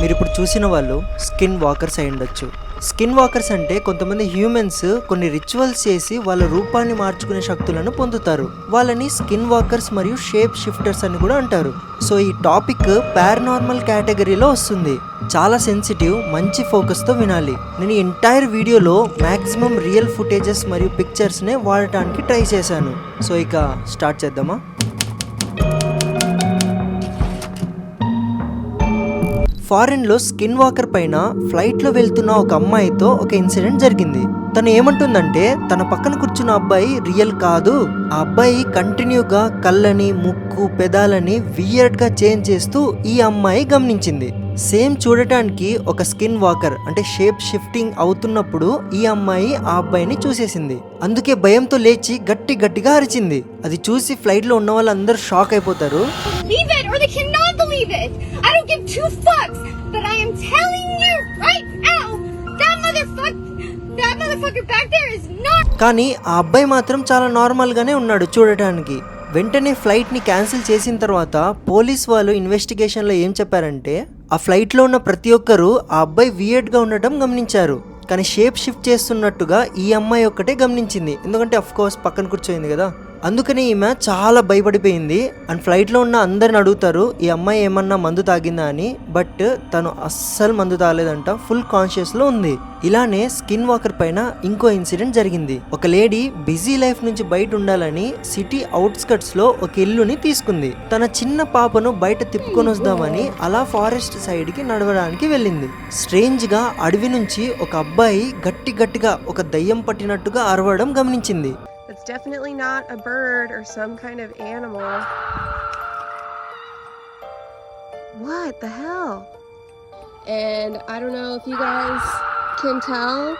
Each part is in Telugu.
మీరు ఇప్పుడు చూసిన వాళ్ళు స్కిన్ వాకర్స్ అయి ఉండొచ్చు. స్కిన్ వాకర్స్ అంటే కొంతమంది హ్యూమన్స్ కొన్ని రిచువల్స్ చేసి వాళ్ళ రూపాన్ని మార్చుకునే శక్తులను పొందుతారు. వాళ్ళని స్కిన్ వాకర్స్ మరియు షేప్ షిఫ్టర్స్ అని కూడా అంటారు. సో ఈ టాపిక్ పారానార్మల్ కేటగిరీలో వస్తుంది. చాలా సెన్సిటివ్ మంచి ఫోకస్తో వినాలి. నేను ఎంటైర్ వీడియోలో మ్యాక్సిమం రియల్ ఫుటేజెస్ మరియు పిక్చర్స్నే వాడటానికి ట్రై చేశాను. సో ఇక స్టార్ట్ చేద్దామా? ఫారెన్లో స్కిన్ వాకర్ పైన ఫ్లైట్లో వెళ్తున్న ఒక అమ్మాయితో ఒక ఇన్సిడెంట్ జరిగింది. తను ఏమంటుందంటే తన పక్కన కూర్చున్న అబ్బాయి రియల్ కాదు. ఆ అబ్బాయి కంటిన్యూగా కళ్ళని ముక్కు పెదాలని వియర్డ్గా చేంజ్ చేస్తూ ఈ అమ్మాయి గమనించింది. సేమ్ చూడటానికి ఒక స్కిన్ వాకర్ అంటే షేప్ షిఫ్టింగ్ అవుతున్నప్పుడు ఈ అమ్మాయి ఆ అబ్బాయిని చూసేసింది. అందుకే భయంతో లేచి గట్టి గట్టిగా అరిచింది. అది చూసి ఫ్లైట్లో ఉన్న వాళ్ళందరూ షాక్ అయిపోతారు. Believe it. I don't give two fucks, but I am telling you right now, that motherfucker, that motherfucker back there is not. కానీ ఆ అబ్బాయి మాత్రం చాలా నార్మల్గానే ఉన్నాడు చూడటానికి వెంటనే ఫ్లైట్ని క్యాన్సిల్ చేసిన తర్వాత పోలీస్ వాళ్ళు ఇన్వెస్టిగేషన్లో ఏం చెప్పారంటే ఆ ఫ్లైట్లో ఉన్న ప్రతి ఒక్కరూ ఆ అబ్బాయి వియర్డ్గా ఉండటం గమనించారు కానీ షేప్ షిఫ్ట్ చేస్తున్నట్టుగా ఈ అమ్మాయి ఒక్కటే గమనించింది ఎందుకంటే అఫ్ కోర్స్ పక్కన కూర్చోయింది కదా అందుకని ఈమె చాలా భయపడిపోయింది. అండ్ ఫ్లైట్లో ఉన్న అందరిని అడుగుతారు ఈ అమ్మాయి ఏమన్నా మందు తాగిందా? అని. బట్ తను అస్సలు మందు తాగలేదంట ఫుల్ కాన్షియస్లో ఉంది. ఇలానే స్కిన్ వాకర్ పైన ఇంకో ఇన్సిడెంట్ జరిగింది. ఒక లేడీ బిజీ లైఫ్ నుంచి బయట ఉండాలని సిటీ అవుట్స్కట్స్లో ఒక ఇల్లుని తీసుకుంది. తన చిన్న పాపను బయట తిప్పుకొని వద్దామని అలా ఫారెస్ట్ సైడ్కి నడవడానికి వెళ్ళింది. స్ట్రేంజ్గా అడవి నుంచి ఒక అబ్బాయి గట్టి గట్టిగా ఒక దయ్యం పట్టినట్టుగా అరవడం గమనించింది. It's definitely not a bird or some kind of animal. What the hell? And I don't know if you guys can tell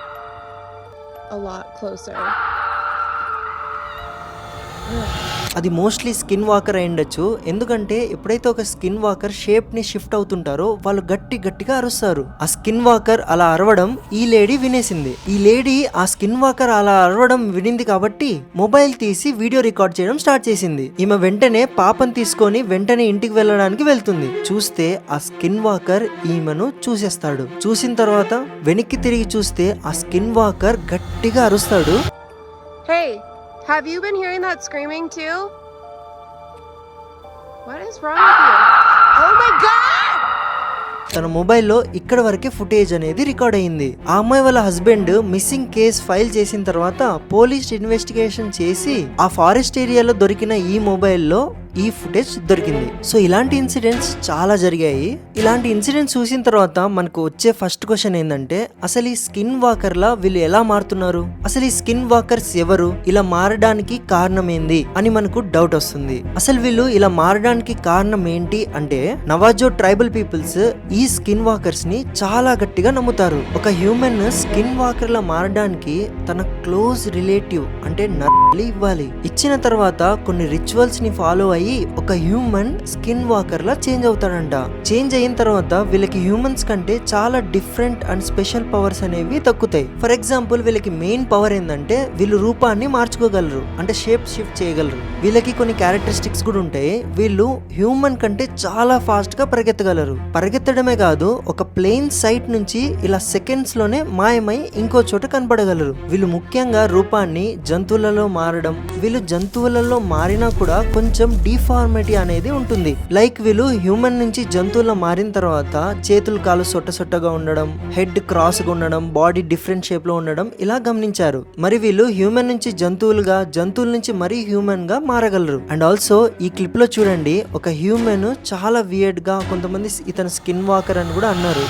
a lot closer. అది మోస్ట్లీ స్కిన్ వాకర్ అయి ఉండొచ్చు. ఎందుకంటే ఎప్పుడైతే ఒక స్కిన్ వాకర్ షేప్ని షిఫ్ట్ అవుతుంటారో వాళ్ళు గట్టి గట్టిగా అరుస్తారు. ఆ స్కిన్ వాకర్ అలా అరవడం ఈ లేడీ వినేసింది. ఈ లేడీ ఆ స్కిన్ వాకర్ అలా అరవడం వినింది కాబట్టి మొబైల్ తీసి వీడియో రికార్డ్ చేయడం స్టార్ట్ చేసింది. ఈమె వెంటనే పాపం తీసుకొని వెంటనే ఇంటికి వెళ్ళడానికి వెళ్తుంది. చూస్తే ఆ స్కిన్ వాకర్ ఈమెను చూసేస్తాడు. చూసిన తర్వాత వెనక్కి తిరిగి చూస్తే ఆ స్కిన్ వాకర్ గట్టిగా అరుస్తాడు. హే have you been hearing that screaming too? What is wrong with you? Oh my god! తన మొబైల్లో ఇక్కడ వరకే ఫుటేజ్ అనేది రికార్డ్ అయింది ఆ అమ్మాయి వాళ్ళ హస్బెండ్ మిస్సింగ్ కేస్ ఫైల్ చేసిన తర్వాత పోలీస్ ఇన్వెస్టిగేషన్ చేసి ఆ ఫారెస్ట్ ఏరియాలో దొరికిన ఈ మొబైల్లో ఈ ఫుటేజ్ దొరికింది. సో ఇలాంటి ఇన్సిడెంట్స్ చాలా జరిగాయి. ఇలాంటి ఇన్సిడెంట్స్ చూసిన తర్వాత మనకు వచ్చే ఫస్ట్ క్వశ్చన్ ఏంటంటే అసలు ఈ స్కిన్ వాకర్లా వీళ్ళు ఎలా మారుతున్నారు? అసలు ఈ స్కిన్ వాకర్స్ ఎవరు? ఇలా మారడానికి కారణం ఏంది? అని మనకు డౌట్ వస్తుంది. అసలు వీళ్ళు ఇలా మారడానికి కారణం ఏంటి అంటే నవాజో ట్రైబల్ పీపుల్స్ ఈ స్కిన్ వాకర్స్ని చాలా గట్టిగా నమ్ముతారు. ఒక హ్యూమన్ స్కిన్ వాకర్ లా మారడానికి తన క్లోజ్ రిలేటివ్ అంటే నర్లి ఇవ్వాలి. ఇచ్చిన తర్వాత కొన్ని రిచువల్స్ని ఫాలో అయ్యి ఒక హ్యూమన్ స్కిన్ వాకర్ లా చేంజ్ అవుతాడంట. చేంజ్ అయిన తర్వాత వీళ్ళకి హ్యూమన్స్ కంటే చాలా డిఫరెంట్ అండ్ స్పెషల్ పవర్స్ అనేవి తక్కుతాయి. ఫర్ ఎగ్జాంపుల్ వీళ్ళకి మెయిన్ పవర్ ఏంటంటే వీళ్ళు రూపాన్ని మార్చుకోగలరు. అంటే షేప్ షిఫ్ట్ చేయగలరు. వీళ్ళకి కొన్ని క్యారెక్టరిస్టిక్స్ కూడా ఉంటాయి. వీళ్ళు హ్యూమన్ కంటే చాలా ఫాస్ట్గా పరిగెత్తగలరు. పరిగెత్తడమే కాదు ఒక ప్లెయిన్ సైట్ నుంచి ఇలా సెకండ్స్లోనే మాయమై ఇంకో చోట కనపడగలరు వీళ్ళు ముఖ్యంగా రూపాన్ని జంతువులలో మారడం వీళ్ళు జంతువులలో మారినా కూడా కొంచెం డిఫార్మిటీ అనేది ఉంటుంది. లైక్ వీళ్ళు హ్యూమన్ నుంచి జంతువుల మారిన తర్వాత చేతులు కాలు సొట్ట సొట్టగా ఉండడం హెడ్ క్రాస్గా ఉండడం బాడీ డిఫరెంట్ షేప్లో ఉండడం ఇలా గమనించారు. మరి వీళ్ళు హ్యూమన్ నుంచి జంతువులుగా జంతువుల నుంచి మరీ హ్యూమన్గా మారగలరు. అండ్ ఆల్సో ఈ క్లిప్లో చూడండి ఒక హ్యూమన్ చాలా వియర్డ్గా కొంతమంది ఇతను స్కిన్ వాకర్ అని కూడా అన్నారు.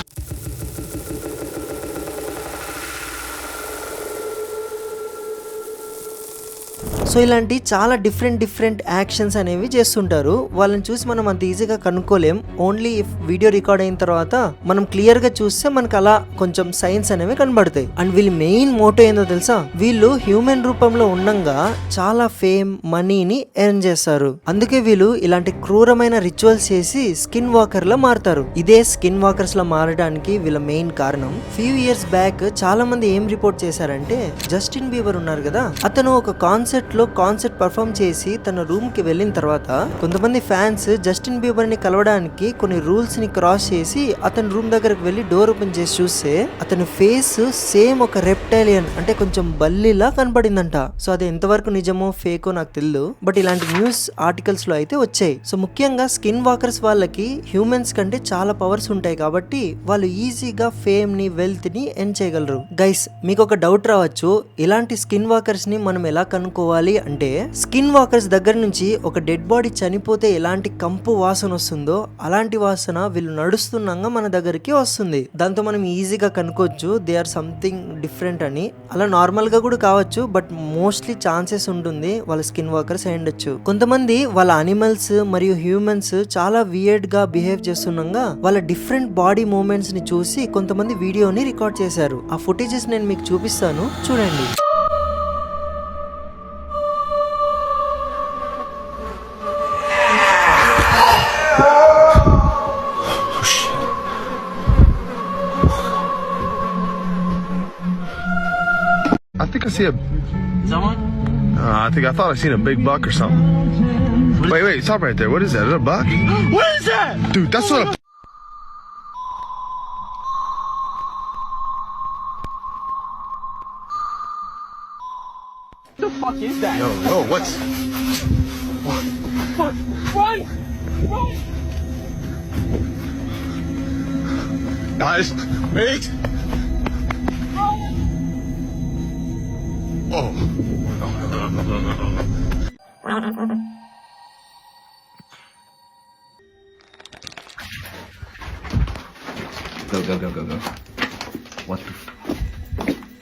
సో ఇలాంటి చాలా డిఫరెంట్ డిఫరెంట్ యాక్షన్స్ అనేవి చేస్తుంటారు. వాళ్ళని చూసి మనం అంత ఈజీగా కనుక్కోలేం. ఓన్లీ ఇఫ్ వీడియో రికార్డ్ అయిన తర్వాత మనం క్లియర్గా చూస్తే మనకు అలా కొంచెం సైన్స్ అనేవి కనబడతాయి. అండ్ వీళ్ళ మెయిన్ మోటో ఏందో తెలుసా? వీళ్ళు హ్యూమన్ రూపంలో ఉండంగా చాలా ఫేమ్ మనీని ఎర్న్ చేస్తారు. అందుకే వీళ్ళు ఇలాంటి క్రూరమైన రిచువల్స్ చేసి స్కిన్ వాకర్ లా మారుతారు. ఇదే స్కిన్ వాకర్స్ లా మారడానికి వీళ్ళ మెయిన్ కారణం. ఫ్యూ ఇయర్స్ బ్యాక్ చాలా మంది ఏం రిపోర్ట్ చేశారంటే జస్టిన్ బీబర్ ఉన్నారు కదా? అతను ఒక కాన్సర్ట్ లో కాన్సర్ట్ పర్ఫామ్ చేసి తన రూమ్కి వెళ్ళిన తర్వాత కొంతమంది ఫ్యాన్స్ జస్టిన్ బీబర్ని కలవడానికి కొన్ని రూల్స్ని క్రాస్ చేసి అతని రూమ్ దగ్గరకు వెళ్ళి డోర్ ఓపెన్ చేసి చూస్తే అతని ఫేస్ సేమ్ ఒక రెప్టైలియన్ అంటే కొంచెం బల్లిలా కనపడిందంట సో అది ఎంతవరకు నిజమో ఫేకో నాకు తెలియదు బట్ ఇలాంటి న్యూస్ ఆర్టికల్స్లో అయితే వచ్చాయి. సో ముఖ్యంగా స్కిన్ వాకర్స్ వాళ్ళకి హ్యూమన్స్ కంటే చాలా పవర్స్ ఉంటాయి కాబట్టి వాళ్ళు ఈజీగా ఫేమ్ని వెల్త్ని ఎన్ చేయగలరు. గైస్ మీకు ఒక డౌట్ రావచ్చు. ఇలాంటి స్కిన్ వాకర్స్ని మనం ఎలా కనుక్కోవాలి? అంటే స్కిన్ వాకర్స్ దగ్గర నుంచి ఒక డెడ్ బాడీ చనిపోతే ఎలాంటి కంపు వాసన వస్తుందో అలాంటి వాసన వీళ్ళు నడుస్తున్నాగా మన దగ్గరికి వస్తుంది. దాంతో మనం ఈజీగా కనుక్కోవచ్చు దే ఆర్ సంథింగ్ డిఫరెంట్ అని. అలా నార్మల్గా కూడా కావచ్చు బట్ మోస్ట్లీ ఛాన్సెస్ ఉంటుంది వాళ్ళ స్కిన్ వాకర్స్ అయ్యుండొచ్చు కొంతమంది వాళ్ళ అనిమల్స్ మరియు హ్యూమన్స్ చాలా వియర్డ్గా బిహేవ్ చేస్తుండగా వాళ్ళ డిఫరెంట్ బాడీ మూమెంట్స్ని చూసి కొంతమంది వీడియోని రికార్డ్ చేశారు. ఆ ఫుటేజెస్ నేను మీకు చూపిస్తాను. చూడండి. See a. Someone? Uh, I think I thought I seen a big buck or something. Wait, wait, stop right there. What is that? Is that a buck? What is that? Dude, that's not a. What the fuck is that? Yo, yo, what's. Fuck! Run! Run! Guys, wait! Go, go, go, go, go. What the f-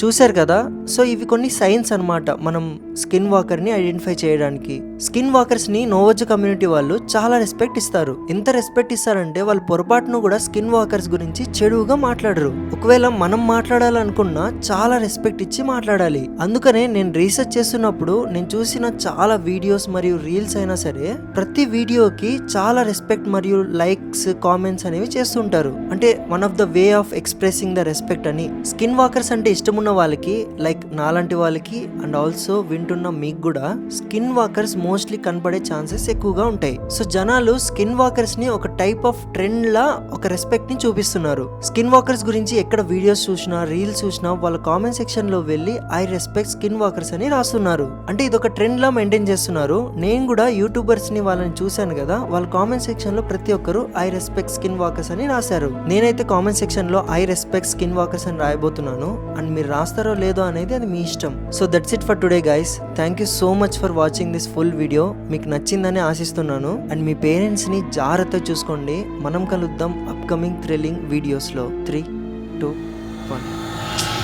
చూశారు కదా సో ఇవి కొన్ని సైన్స్ అనమాట మనం స్కిన్ వాకర్ని ఐడెంటిఫై చేయడానికి. స్కిన్ వాకర్స్ని నోవజ్ కమ్యూనిటీ వాళ్ళు చాలా రెస్పెక్ట్ ఇస్తారు. ఎంత రెస్పెక్ట్ ఇస్తారంటే వాళ్ళు పొరపాటును కూడా స్కిన్ వాకర్స్ గురించి చెడుగా మాట్లాడరు. ఒకవేళ మనం మాట్లాడాలనుకున్నా చాలా రెస్పెక్ట్ ఇచ్చి మాట్లాడాలి. అందుకనే నేను రీసెర్చ్ చేస్తున్నప్పుడు నేను చూసిన చాలా వీడియోస్ మరియు రీల్స్ అయినా సరే ప్రతి వీడియోకి చాలా రెస్పెక్ట్ మరియు లైక్స్ కామెంట్స్ అనేవి చేస్తుంటారు. అంటే one of the way of expressing the respect అని. స్కిన్ వాకర్స్ అంటే ఇష్టం ఉన్న వాళ్ళకి లైక్ నాలాంటి వాళ్ళకి అండ్ ఆల్సో విన్ వింటున్న మీకు కూడా స్కిన్ వాకర్స్ మోస్ట్లీ కనబడే ఛాన్సెస్ ఎక్కువగా ఉంటాయి. సో జనాలు స్కిన్ వాకర్స్ని ఒక టైప్ ఆఫ్ ట్రెండ్ లా ఒక రెస్పెక్ట్ని చూపిస్తున్నారు. స్కిన్ వాకర్స్ గురించి ఎక్కడ వీడియోస్ చూసినా రీల్స్ చూసినా వాళ్ళ కామెంట్ సెక్షన్లో వెళ్ళి ఐ రెస్పెక్ట్ స్కిన్ వాకర్స్ అని రాస్తున్నారు. అంటే ఇది ఒక ట్రెండ్ లా మెయింటైన్ చేస్తున్నారు. నేను కూడా యూట్యూబర్స్ని వాళ్ళని చూశాను కదా వాళ్ళ కామెంట్ సెక్షన్లో ప్రతి ఒక్కరు ఐ రెస్పెక్ట్ స్కిన్ వాకర్స్ అని రాశారు. నేనైతే కామెంట్ సెక్షన్లో ఐ రెస్పెక్ట్ స్కిన్ వాకర్స్ అని రాయబోతున్నాను. అండ్ మీరు రాస్తారో లేదో అనేది అది మీ ఇష్టం. So that's it for today guys. Thank you so much for watching this full video మీకు నచ్చిందని ఆశిస్తున్నాను. అండ్ మీ పేరెంట్స్ని జాగ్రత్త జాగ్రత్తగా చూసుకోండి. మనం కలుద్దాం అప్కమింగ్ థ్రిల్లింగ్ వీడియోస్లో త్రీ టూ వన్